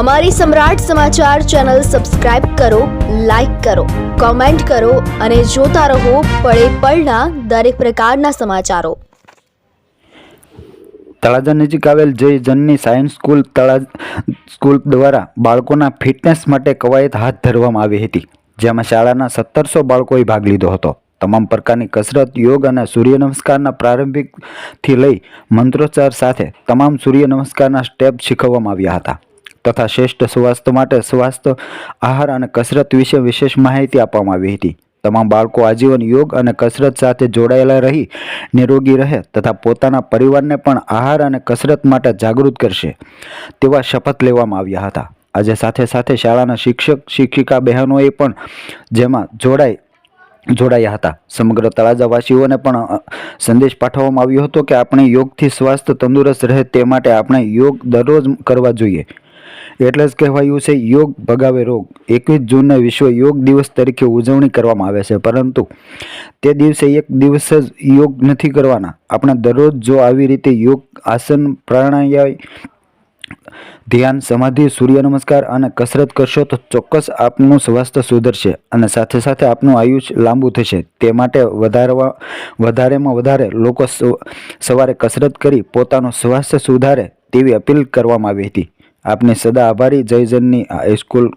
અમારી સમ્રાટ સમાચાર channel subscribe કરો લાઈક કરો, કોમેન્ટ કરો અને જોતા રહો પળે પળના દરેક પ્રકારના સમાચારો. તળાજા નજીક આવેલ જય જનની સાયન્સ સ્કૂલ તળા સ્કૂલ દ્વારા બાળકોના ફિટનેસ માટે કવાયત હાથ ધરવામાં આવી હતી, જેમાં શાળાના સત્તરસો બાળકોએ ભાગ લીધો હતો. તમામ પ્રકારની કસરત, યોગ અને સૂર્ય નમસ્કારના પ્રારંભિકથી લઈ મંત્રોચ્ચાર સાથે તમામ સૂર્ય નમસ્કારના સ્ટેપ શીખવવામાં આવ્યા હતા. તથા શ્રેષ્ઠ સ્વાસ્થ્ય માટે સ્વાસ્થ્ય આહાર અને કસરત વિશે વિશેષ માહિતી આપવામાં આવી હતી. તમામ બાળકો આજીવન યોગ અને કસરત સાથે જોડાયેલા રહી નિરોગી રહે તથા પોતાના પરિવારને પણ આહાર અને કસરત માટે જાગૃત કરશે તેવા શપથ લેવામાં આવ્યા હતા. આજે સાથે સાથે શાળાના શિક્ષક, શિક્ષિકા બહેનોએ પણ જેમાં જોડાઈ, જોડાયા હતા. સમગ્ર તળાજાવાસીઓને પણ સંદેશ પાઠવવામાં આવ્યો હતો કે આપણે યોગથી સ્વાસ્થ્ય તંદુરસ્ત રહે તે માટે આપણે યોગ દરરોજ કરવા જોઈએ. એટલે જ કહેવાયું છે, યોગ ભગાવે રોગ. એકવીસ જૂનને વિશ્વ યોગ દિવસ તરીકે ઉજવણી કરવામાં આવે છે, પરંતુ તે દિવસે એક દિવસ જ યોગ નથી કરવાના. આપણે દરરોજ જો આવી રીતે યોગ, આસન, પ્રાણાયામ, ધ્યાન, સમાધિ, સૂર્ય નમસ્કાર અને કસરત કરશો તો ચોક્કસ આપનું સ્વાસ્થ્ય સુધરશે અને સાથે સાથે આપનું આયુષ્ય લાંબુ થશે. તે માટે વધારવા, વધારેમાં વધારે લોકો સવારે કસરત કરી પોતાનું સ્વાસ્થ્ય સુધારે તેવી અપીલ કરવામાં આવી હતી. આપની સદા આભારી. જયજનની હાઈસ્કૂલ